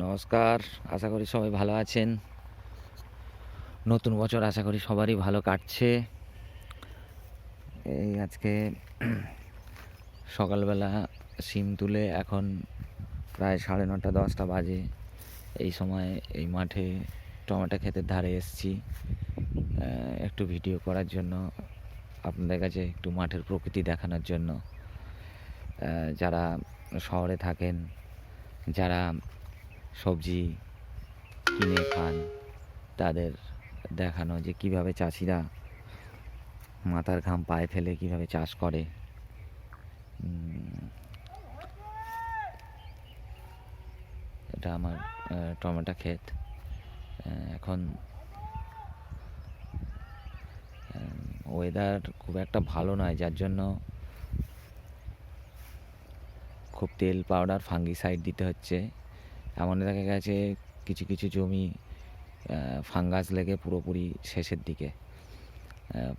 নমস্কার, আশা করি সবাই ভালো আছেন। নতুন বছর আশা করি সবারই ভালো কাটছে। এই আজকে সকালবেলা সিম তুলে এখন প্রায় সাড়ে নটা, দশটা বাজে। এই সময় এই মাঠে টমেটো ক্ষেতের ধারে এসেছি। একটু ভিডিও করার জন্য, আপনাদের কাছে একটু মাঠের প্রকৃতি দেখানোর জন্য। যারা শহরে থাকেন, যারা সবজি কিনে খান, তাদের দেখানো যে কীভাবে চাষিরা মাথার ঘাম পায়ে ফেলে কীভাবে চাষ করে। এটা আমার টমেটো ক্ষেত। এখন ওয়েদার খুব একটা ভালো নয়, যার জন্য খুব তেল পাউডার ফাঙ্গিসাইড দিতে হচ্ছে। এমন দেখা গেছে কিছু কিছু জমি ফাঙ্গাস লেগে পুরোপুরি শেষের দিকে।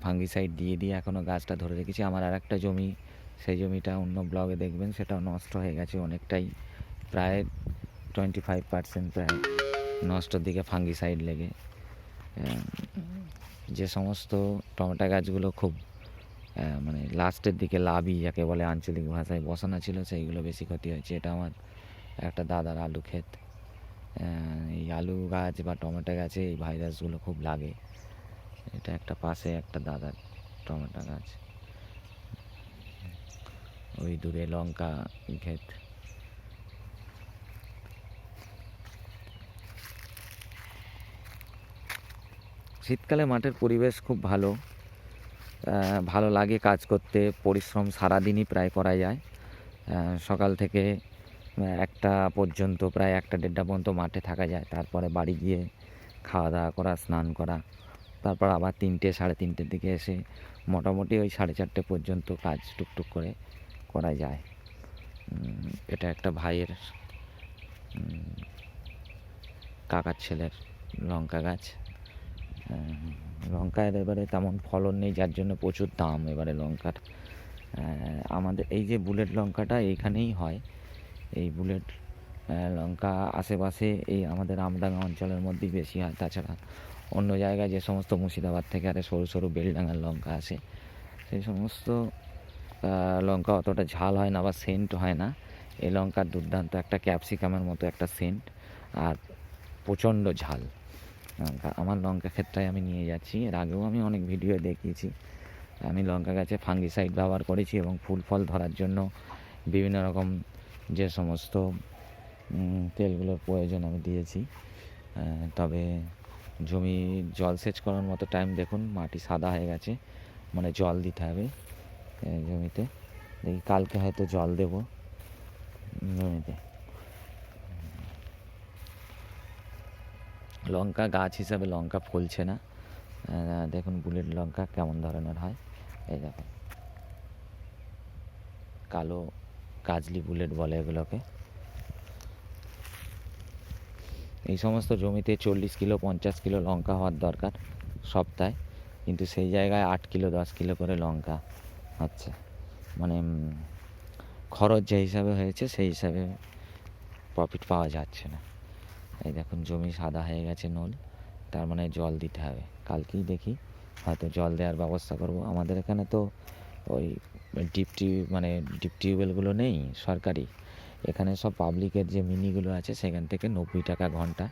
ফাঙ্গিসাইড দিয়ে দিয়ে এখনও গাছটা ধরে রেখেছি। আমার আর একটা জমি, সেই জমিটা অন্য ব্লগে দেখবেন, সেটাও নষ্ট হয়ে গেছে অনেকটাই, প্রায় টোয়েন্টি ফাইভ পার্সেন্ট প্রায় নষ্টর দিকে ফাঙ্গিসাইড লেগে। যে সমস্ত টমেটো গাছগুলো খুব মানে লাস্টের দিকে লাভই, যাকে বলে আঞ্চলিক ভাষায় বসানো ছিল, সেইগুলো বেশি ক্ষতি হয়েছে। এটা আমার একটা দাদার আলু ক্ষেত। এই আলু গাছ বা টমেটো গাছে এই ভাইরাসগুলো খুব লাগে। এটা একটা পাশে একটা দাদার টমেটো গাছ। ওই দূরে লঙ্কা ক্ষেত। শীতকালে মাঠের পরিবেশ খুব ভালো। ভালো লাগে কাজ করতে। পরিশ্রম সারাদিনই প্রায় করা যায়। সকাল থেকে একটা পর্যন্ত, প্রায় একটা দেড়টা পর্যন্ত মাঠে থাকা যায়। তারপরে বাড়ি গিয়ে খাওয়া দাওয়া করা, স্নান করা। তারপর আবার তিনটে, সাড়ে তিনটের দিকে এসে মোটামুটি ওই সাড়ে চারটে পর্যন্ত কাজ টুকটুক করে করা যায়। এটা একটা ভাইয়ের কাকার ছেলের লঙ্কা গাছ। লঙ্কার এবারে তেমন ফলন নেই, যার জন্য প্রচুর দাম এবারে লঙ্কার। আমাদের এই যে বুলেট লঙ্কাটা এইখানেই হয়। এই বুলেট লঙ্কা আশেপাশে এই আমাদের আমডাঙ্গা অঞ্চলের মধ্যেই বেশি হয়। তাছাড়া অন্য জায়গায় যে সমস্ত মুর্শিদাবাদ থেকে আরে সরু সরু বেলডাঙ্গার লঙ্কা আসে, সেই সমস্ত লঙ্কা অতটা ঝাল হয় না বা সেন্ট হয় না। এই লঙ্কার দুর্দান্ত একটা ক্যাপসিকামের মতো একটা সেন্ট আর প্রচণ্ড ঝাল। লঙ্কা, আমার লঙ্কা ক্ষেত্রে আমি নিয়ে যাচ্ছি। এর আগেও আমি অনেক ভিডিও দেখিয়েছি। আমি লঙ্কা গাছে ফাঙ্গিসাইড ব্যবহার করেছি এবং ফুল ফল ধরার জন্য বিভিন্ন রকম যে সমস্ত তেলগুলোর প্রয়োজন আমি দিয়েছি। তবে জমি জল সেচ করার মতো টাইম দেখুন, মাটি সাদা হয়ে গেছে মানে জল দিতে হবে জমিতে। দেখি কালকে হয়তো জল দেবো, জমিতে। লঙ্কা গাছ হিসাবে লঙ্কা ফলছে না। দেখুন বুলেট লঙ্কা কেমন ধরনের হয়, এই দেখুন। কালো কাজলি বুলেট বলে এগুলোকে। এই সমস্ত জমিতে চল্লিশ কিলো, পঞ্চাশ কিলো লঙ্কা হওয়ার দরকার সপ্তাহে, কিন্তু সেই জায়গায় আট কিলো, দশ কিলো করে লঙ্কা হচ্ছে। মানে খরচ যে হিসাবে হয়েছে সেই হিসাবে প্রফিট পাওয়া যাচ্ছে না। এই দেখুন, জমি সাদা হয়ে গেছে নল, তার মানে জল দিতে হবে। কালকেই দেখি, হয়তো জল দেওয়ার ব্যবস্থা করব। আমাদের এখানে তো ওই ডিপ টিউব মানে ডিপ টিউবওয়েলগুলো নেই, সরকারি। এখানে সব পাবলিকের যে মিনিগুলো আছে, সেখান থেকে নব্বই টাকা ঘণ্টা।